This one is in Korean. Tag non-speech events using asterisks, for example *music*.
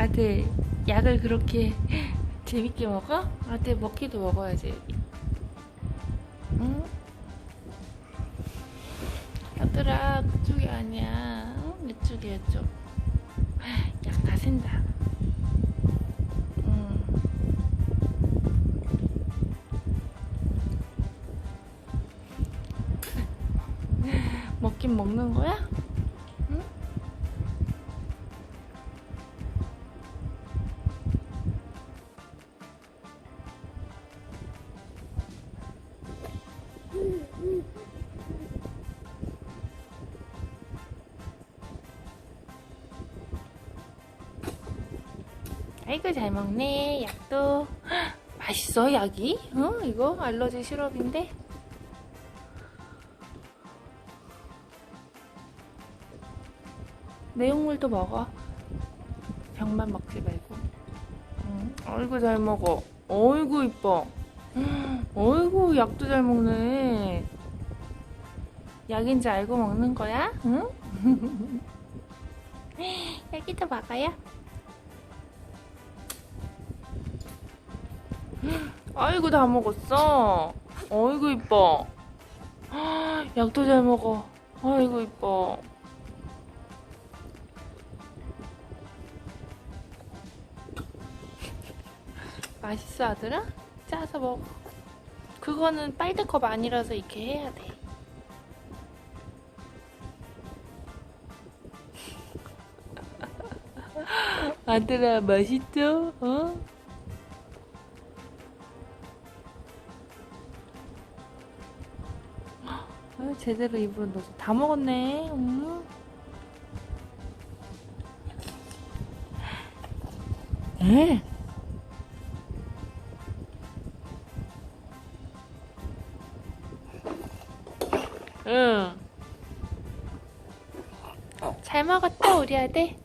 아들 약을 그렇게 *laughs* 재밌게 먹어? 아들 먹기도 먹어야지. 응? 아들아 그쪽이 아니야. 응? 이쪽이야 이쪽. 약다 쓴다. 응. *laughs* 먹긴 먹는 거야? 아이고 잘 먹네. 약도. 헉, *gasps* 맛있어 약이? 어 이거 알러지 시럽인데. 내용물도 먹어. 병만 먹지 말고. 응. 아이고 잘 먹어. 어이구 이뻐. 헉, *gasps* 어이구 약도 잘 먹네. 약인지 알고 먹는 거야? 응? *laughs* *laughs* *laughs* 여기도 먹어요 아이고 다 먹었어. 어이구 이뻐. 약도 잘 먹어. 아이고 이뻐. *laughs* 맛있어 아들아? 짜서 먹어. 그거는 빨대컵 아니라서 이렇게 해야 돼. *laughs* 아들아 맛있죠? 어? 아, 제대로 입으로 넣어서 다 먹었네. 음. 에? 응. 잘 먹었다 우리 아들.